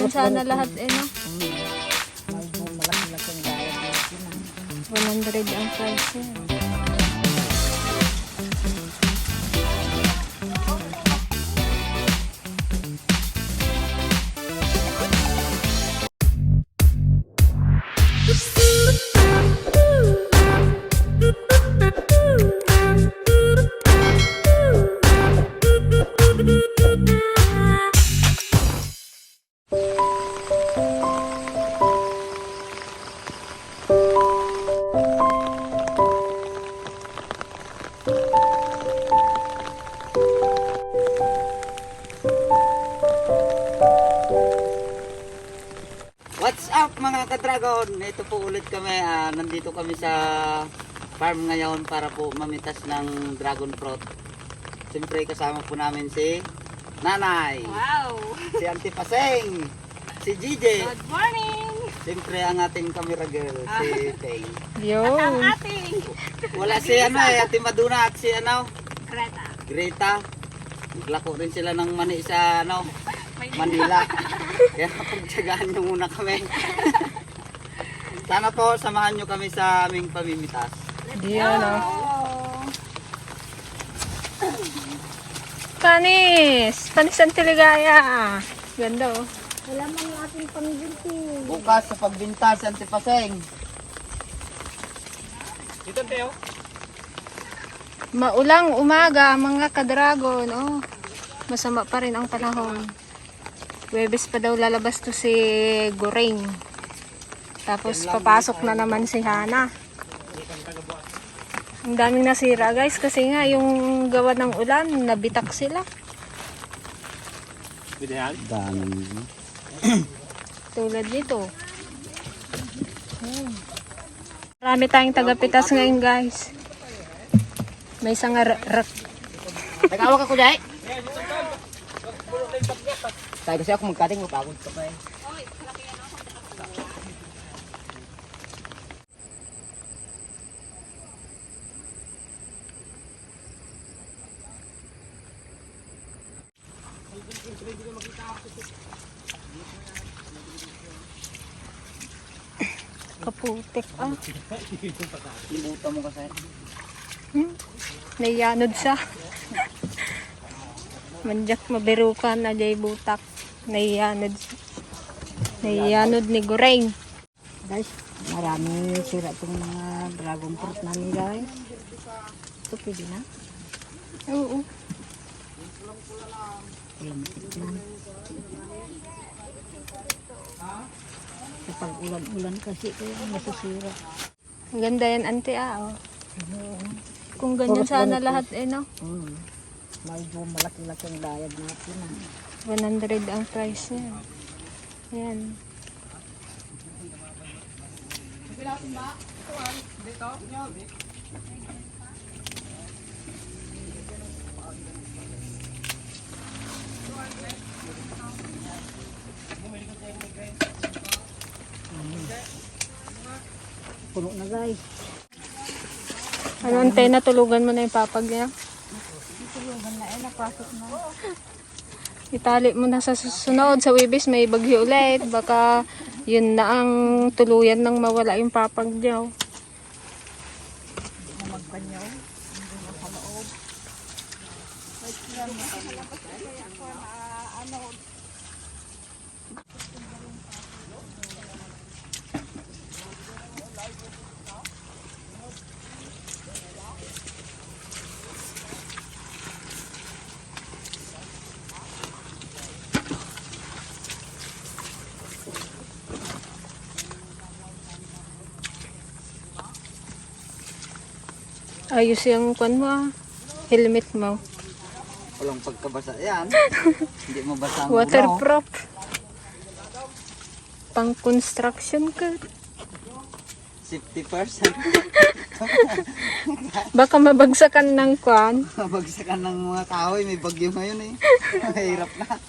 ganyan sana lahat eh, no? Medyo malaki-laki ang bayad natin. ah. 100 ang price niya. What's up mga ka-dragon? Ito po ulit kami. ah, nandito kami sa farm ngayon para po mamitas ng dragon fruit. Siyempre kasama po namin si Nanay, Wow! si Auntie Paseng, si GJ. Good morning! Siyempre ang ating camera girl, si Faye. Yo! ating Wala si ano eh, Ate Maduna at si ano, Greta. Greta. Naglako rin sila ng mani sa ano, Manila. Kaya pagtsagaan nyo muna kami. Sana po samahan nyo kami sa aming pamimitas. Diyan, no? Panis! Panis ang tiligaya! Ganda, oh. Wala man yung ating pamiliti. Bukas sa pagbinta si Ante Paseng. Maulang umaga, mga kadragon. Oh, masama pa rin ang panahon. Webes pa daw lalabas to si Goreng. Tapos papasok na naman si Hana. Ang daming nasira guys kasi nga yung gawa ng ulan, nabitak sila. Dami. Tulad nito. Hmm. Marami tayong tagapitas ngayon guys. May isang ra- rak Nag-awak ako dahil. Tayo kasi ako magkating mapagod ka pa eh. kaputik ah. Libutan mo kasi. Hmm? Naiyanod siya. Manjak mabirukan na jay butak. Naiyanod. Naiyanod ni Goreng. Guys, marami sira itong mga dragon fruit namin guys. Ito pwede na. Oo. Kapag ulan-ulan kasi yung nasisira. Ang ganda yan, ante ah. Oh. Kung ganyan sana lahat eh, no? Hmm. Medyo malaki-laki ang bayad natin. ah. 100 ang price niya. Yan. Puno na guys. Ano, ante, natulugan mo na yung papag niya? Tulugan na eh, napasok na. Itali mo na sa susunod. Sa Wibis may bagyo ulit. Baka yun na ang tuluyan ng mawala yung papag niya. oh. Ayos yung kwan mo ah. Helmet mo. Walang pagkabasa yan. Hindi mabasa ang ulo. Waterproof. Pang construction ka. Safety person. Baka mabagsakan ng kwan. Bagsakan ng mga kahoy. May bagyo ngayon eh. Mahirap na.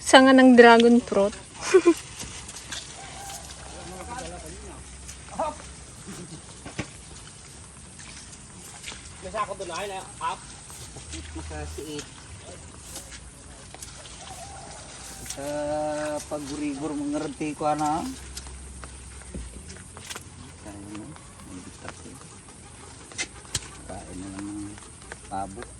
Sanga ng dragon fruit. Makasiit. Sa pagurigor mga renti ko na. Kaya na. Eh. Kain na lang ng pabo.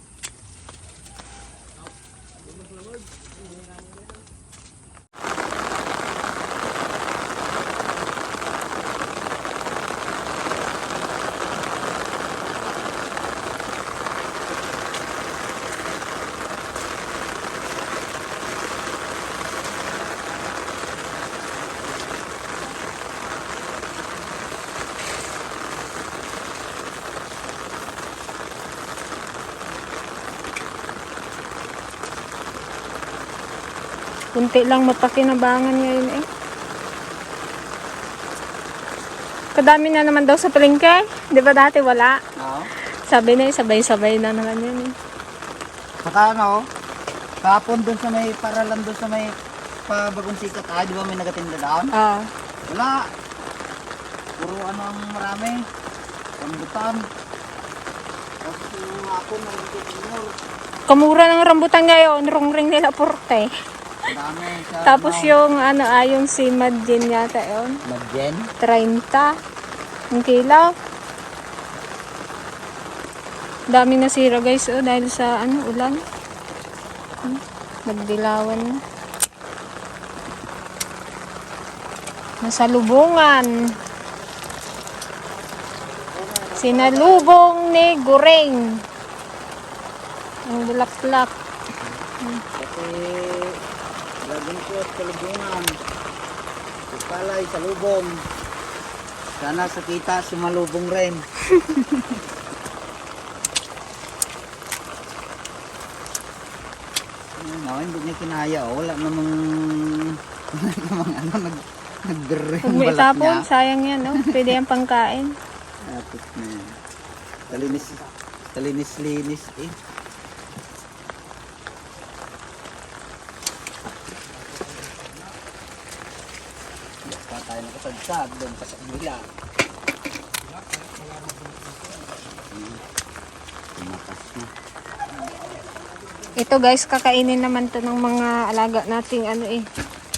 Kunti lang mapakinabangan ngayon eh. Kadami na naman daw sa palengke. Di ba dati wala? Oo. Sabi na eh, sabay-sabay na naman yan eh. Saka ano, kahapon doon sa may paralan doon sa may pabagong sikat ah, di ba may nagatinda doon? Ah, Wala. Puro ano ang marami. Rambutan. Tapos yung hapon, nagtitinor. kamura ng rambutan ngayon, rong-ring nila porte. Dami. Tapos yung ano, ah, yung si Madjen yata yun. Madjen. 30 ang kilo. Daming nasira guys oh, dahil sa ano, ulan. Hmm, Nagdilawan na. Nasa lubungan. Sinalubong ni Goreng. Ang bulaklak. Kasi laging ko sa lubungan. Ipalay sa lubong. Sana sa kita sumalubong rin. no, hindi niya kinaya. Oh. Wala namang, wala namang ano, nag, nag-ring Huwag itapon, niya. sayang yan, oh. Pwede yan pangkain. Tapos na yan. Kalinis, kalinis-linis eh. Pa nakasadsad doon sa kabila. Ito guys, kakainin naman to ng mga alaga nating ano eh.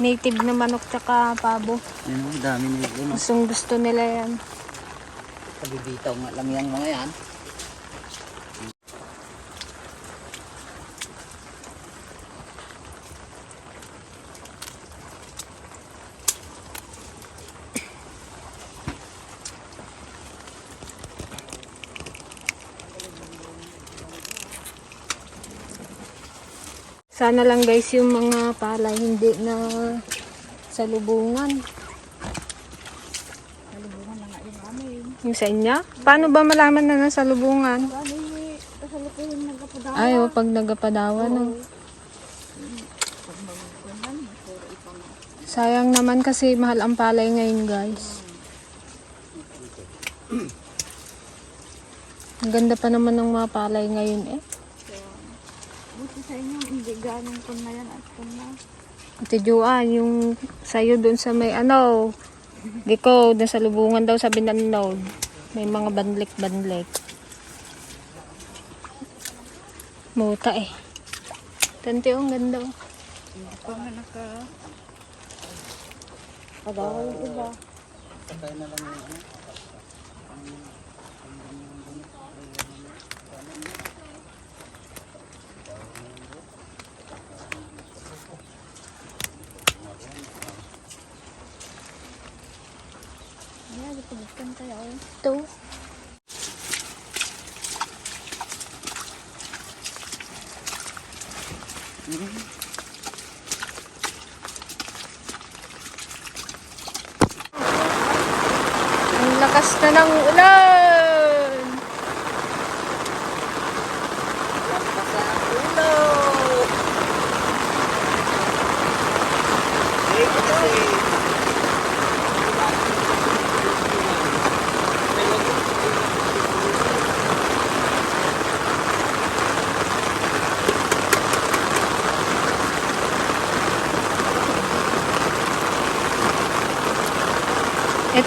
Native na manok tsaka pabo. Ang dami yun. Gustong gusto nila yan. Kabibitaw nga lang yung mga yan. Sana lang guys yung mga palay hindi na sa lubungan. Yung sa inyo? Paano ba malaman na nasa lubungan? Ay, oh, pag nagapadawa no. Sayang naman kasi mahal ang palay ngayon guys. Ang ganda pa naman ng mga palay ngayon eh. Ate Joanne, yung sayo doon sa may ano, di ko, doon sa lubungan daw sa Binanog. May mga banlik-banlik. Muta eh. Tante, ang ganda oh. Ito. Ang lakas na ng ulan! Lampas sa ulo! Eh, kasi...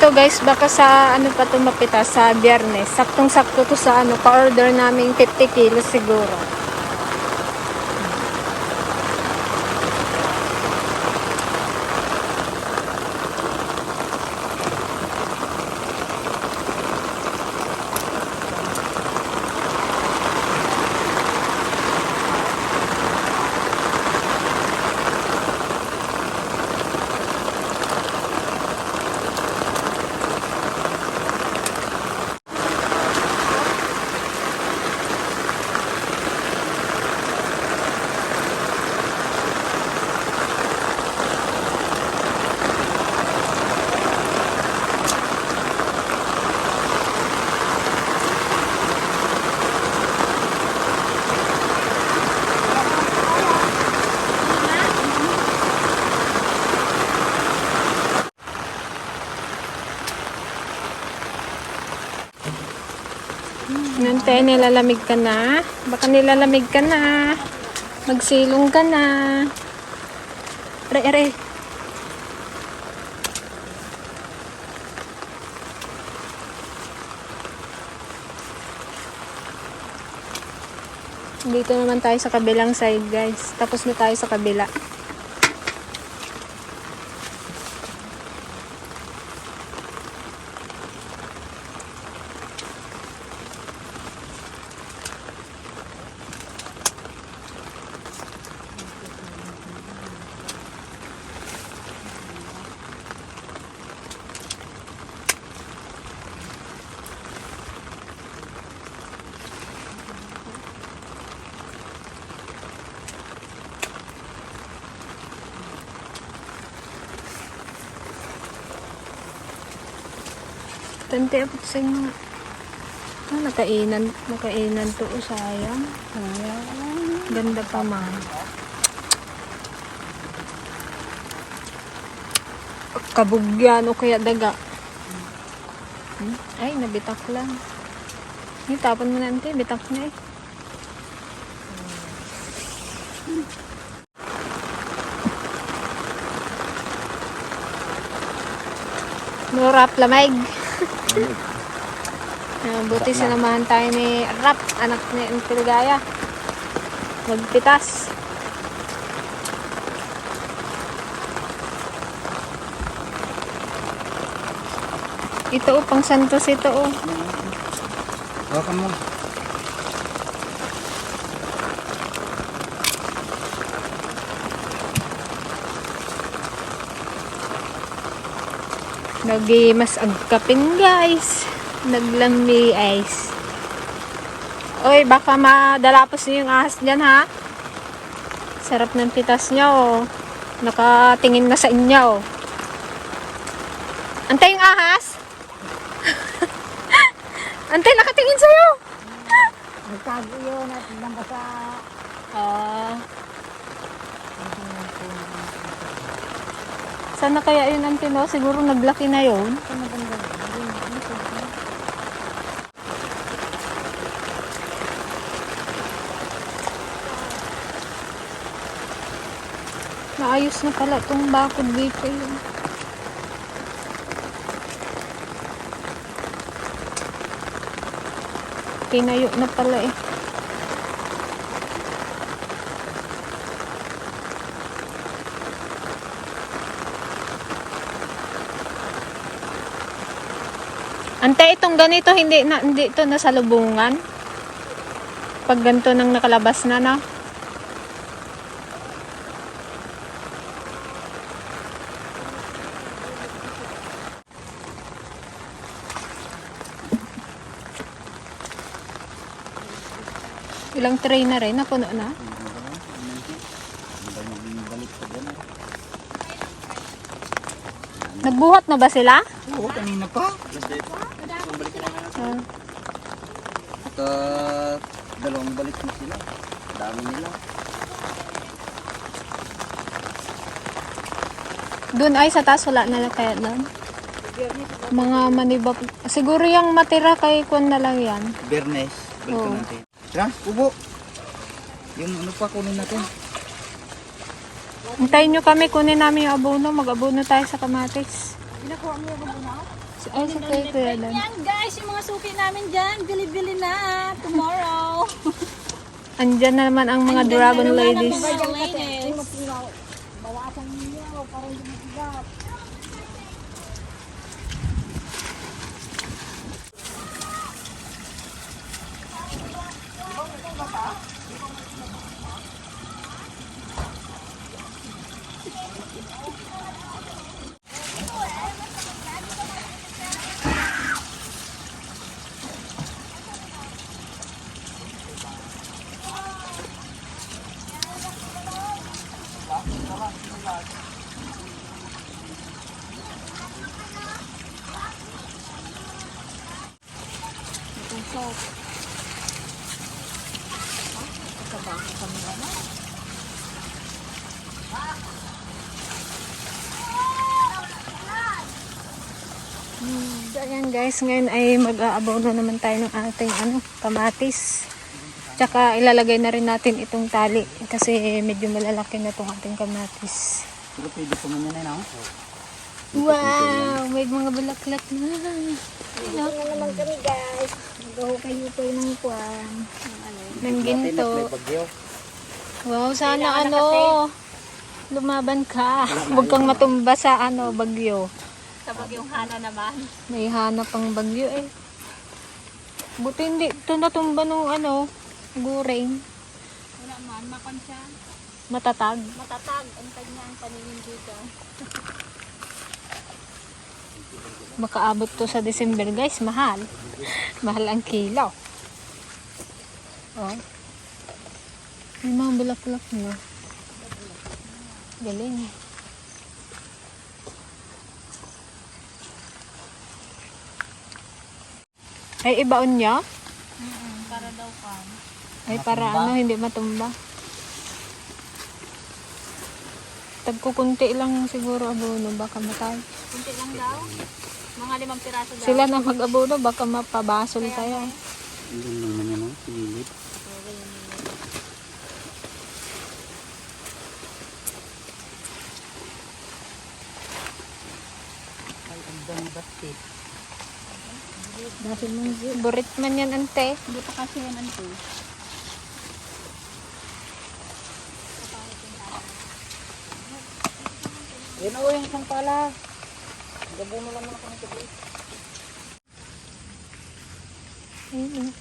Ito guys, baka sa ano pa ito mapita sa biyernes. Saktong-sakto to sa ano, pa-order namin 50 kilos siguro. Ante, nilalamig ka na. Baka nilalamig ka na. Magsilong ka na. Are, are. Dito naman tayo sa kabilang side, guys. Tapos na tayo sa kabila. Tante, ako sa mga... Ah, nakainan. Nakainan to. Oh, sayang. Ganda pa man. Kabugyan o kaya daga. Hmm? Ay, nabitak lang. Ay, tapon mo na. Bitak na eh. Nurap lamig. Ah, buti sinamahan tayo ni Rap, anak ni Antilgaya. Magpitas. Ito oh, pang santos ito oh. Welcome mo. Lagi mas agkapin guys. Naglami ice. Oy, baka madalapos niyo yung ahas dyan ha. Sarap ng pitas niya oh. Nakatingin na sa inyo oh. Antay yung ahas. Antay, nakatingin sa'yo. Nagtago yun at nabasa. Ah. Sana kaya yun ang tino? Siguro naglaki na yun. Maayos na pala itong bakod dito yun. Tinayo na pala eh. Itong ganito, hindi na, hindi ito nasalubungan. Pag ganito nang nakalabas na, na. Ilang tray na rin, napuno na. Nagbuhat na ba sila? Oo, kanina pa. Ah. At uh, dalawang balik na sila. Dami nila. Doon ay sa taas wala na lang kaya doon. Mga manibak. Siguro yung matira kay Kwan na lang yan. Bernes. Balik Oo. natin. Tara, ubo. Yung ano pa kunin natin. Hintayin nyo kami, kunin namin yung abono. Mag-abono tayo sa kamatis. Pinakuha mo yung abono? Ay, sa kayo kuya Dan. Yan guys, yung mga suki namin dyan, bili-bili na tomorrow. Andyan na naman ang mga dragon ladies. ladies. Wala na. Hmm. So, ayan guys, ngayon ay mag-aabaw na naman tayo ng ating ano, kamatis. Tsaka ilalagay na rin natin itong tali kasi medyo malalaki na itong ating kamatis. Pero pwede pa muna no? Oh. Wow! May mga bulaklak na. Ano na naman kami guys. Magaho kayo kayo ng kwan. Ng ginto. Wow, sana ano, lumaban ka. Huwag kang matumba sa ano, bagyo. Sa bagyong hana naman. May hanap pang bagyo eh. Buti hindi ito natumba nung ano, guring. Wala man, makon siya. Matatag. Matatag ang kanyang paninindigan. Makaabot to sa December guys, mahal. Mahal ang kilo. Oh. May mga bulaklak na. Galing. Ay, ibaon niya? Para daw kan. Ay, para ano, hindi matumba. Tagkukunti lang siguro abono, baka matay. Kunti lang daw. Mga limang piraso daw. Sila na mag-abono, baka mapabasol tayo. Yun naman yan, no? Dami basket. Dahil mong Burit man yan, ante. Hindi pa kasi yan ano. Yan o, yung isang pala. Gabo mo lang ako ng tabi. Ayun, oh.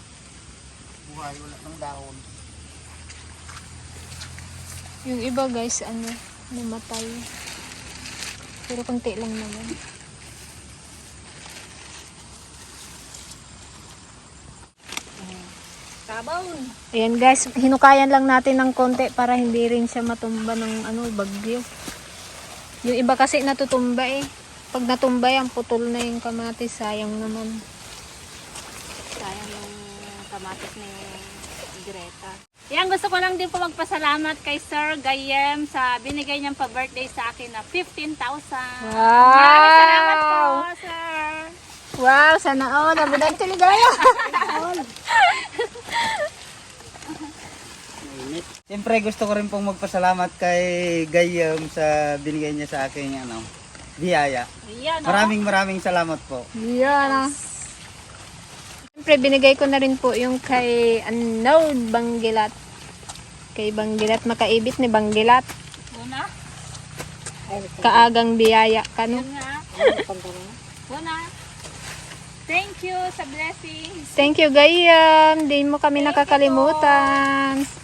Buhay, wala ng dahon. Yung iba guys, ano, namatay. Pero konti lang naman. Ayan guys, hinukayan lang natin ng konti para hindi rin siya matumba ng ano, bagyo. Yung iba kasi natutumba eh. Pag natumba yan, putol na yung kamatis, sayang naman. Sayang yung kamatis ni Greta. Yan, gusto ko lang din po magpasalamat kay Sir Gayem sa binigay niyang pa-birthday sa akin na 15,000. Maraming salamat po, Sir. Wow, sana all. Nabudan tuligaya. Mainit. Siyempre gusto ko rin pong magpasalamat kay Gayam sa binigay niya sa akin ano, biyaya. Ayan, oh. Maraming maraming salamat po. Yan. Siyempre, binigay ko na rin po yung kay Unknown Banggilat. Kay Banggilat, makaibit ni Banggilat. Una. Kaagang biyaya ka, no? Nga. Una. Thank you sa blessings. Thank you, Gayam. Di mo kami nakakalimutan. Limpyo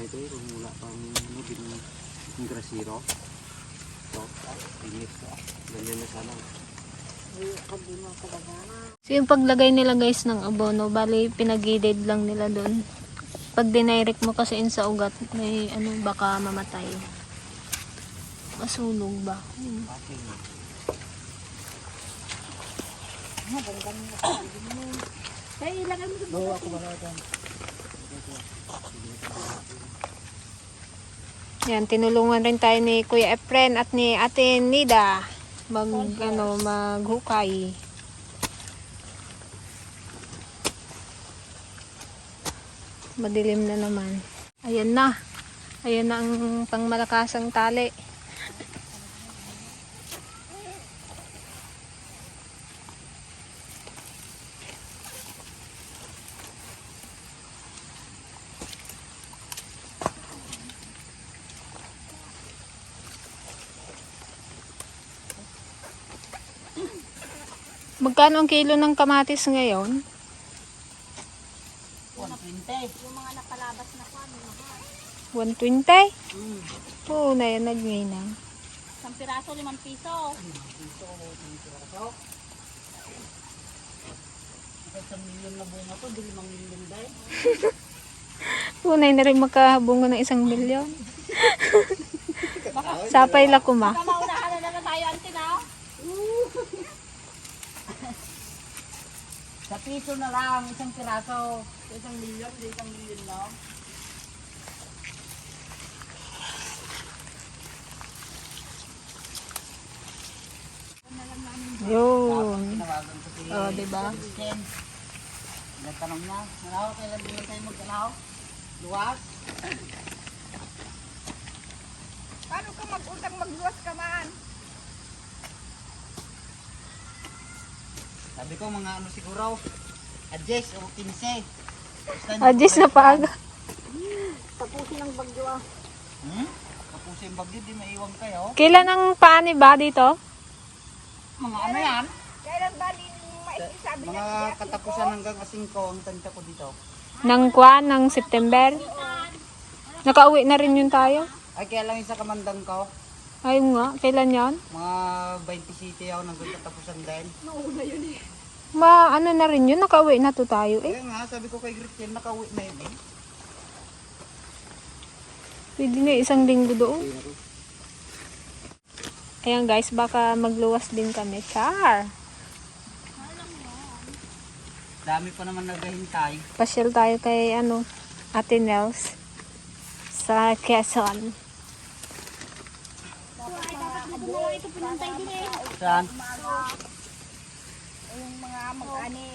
sana ito eh, kung wala pang ano, bin, yung grasiro. So, init. Ganyan na sana. So, yung paglagay nila guys ng abono, bali pinagidid lang nila doon. Pag dinirect mo kasi in sa ugat, may ano, baka mamatay. Masunog ba? Hmm. Kaya ilagay mo sa Bawa ko ba dyan? Yan, tinulungan rin tayo ni Kuya Efren at ni Ate Nida mag, ano, maghukay. Madilim na naman. Ayan na. Ayan na ang pangmalakasang tali. Magkano ang kilo ng kamatis ngayon? 120. yung mga napalabas na kwan. 120? Oo, na yan, nagminang. Isang piraso, limang piso. Isang milyon na bunga to, di limang milyon dahil. Tunay na rin makabungo ng isang milyon. Sapay la kuma. Baka Sa piso na lang, isang piraso. Isang milyon, di isang milyon, no? Yun. O, oh, diba? Nagtanong na, Nalaw, kailan din tayo magkalaw? Luwag? Paano ka mag-utang magluwas ka man? Sabi ko mga ano siguro. Adjust o 15. Basta hindi Adjust na paaga. Tapusin ang bagyo ah. Hmm? Tapos yung bagyo, di maiwan kayo. Kailan ang paani ba dito? Mga ano yan? Kailan ba din maisabi Mga katapusan hanggang asingko ang tanda ko dito. Ng kwan, ng September? Nakauwi na rin yun tayo. Ay, kaya lang isa kamandang ko. Ayun nga, kailan yan? Mga 20 city ako hanggang katapusan din. Ma, ano na rin yun, nakauwi na to tayo eh. Kaya nga, sabi ko kay Gretchen, nakauwi na yun eh. Pwede na isang linggo doon. Ayan guys, baka magluwas din kami. Char! Dami pa naman naghahintay. Pasyal tayo kay ano, Ate Nels sa Quezon. Saan? yung mga mag-ani.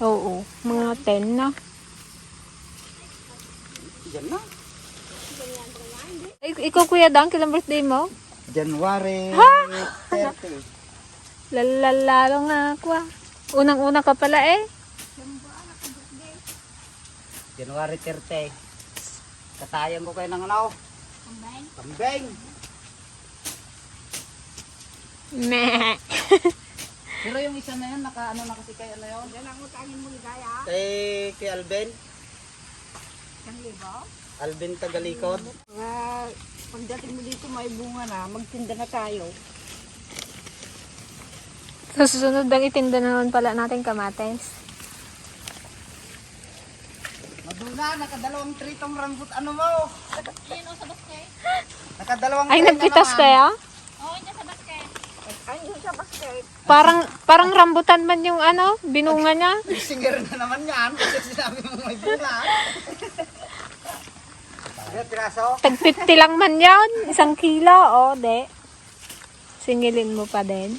Oo, mga 10 na. Diyan na. Ik- ikaw kuya Dan, kailan birthday mo? January 30. Lalalalo nga ako ah. Unang-una ka pala eh. January 30. Katayan ko kayo ng ano? Kambing. Kambing. Meh. Pero yung isa na yun, naka ano na kasi kay ano yun? Yan ang utangin mo ligaya. Kay, kay Alvin. Ang libo. Alvin Tagalikod. Mga pagdating mo dito may bunga na, magtinda na tayo. Sa susunod ang itinda na naman pala natin kamates. Maduna, nakadalawang tritong rambut ano mo? Ayun o sa basket. Nakadalawang Ay, tray na nagpitas naman. kaya? Oo, dyan sa basket. Ay, yung sa basket. Parang parang rambutan man yung ano, binunga niya. Singer na naman yan. Kasi sinabi mo may bunga. Ano, piraso? Tag 50 lang man yan. Isang kilo, o, de. Singilin mo pa din.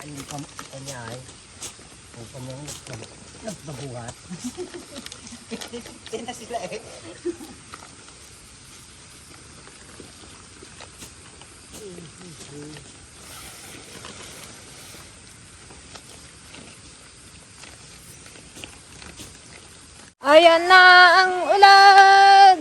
Ayun pa, kanya ay. Ang kanyang nagbabuhat. Tinta sila eh. Ayan na ang ulan!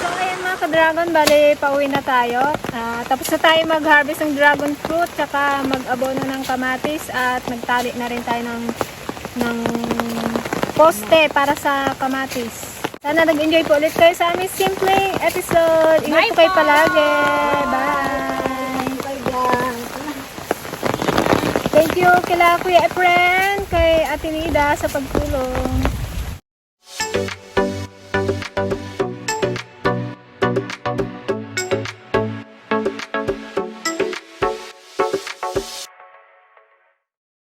So ayan mga ka-dragon, bali pauwi na tayo. Ah, tapos na tayo mag-harvest ng dragon fruit, tsaka mag-abono ng kamatis at nagtali na rin tayo ng, ng poste para sa kamatis. Sana nag-enjoy po ulit kayo sa aming simpleng episode. Ingat po kayo palagi. Bye! Thank you kila Kuya Efren, kay Ate Nida sa pagtulong.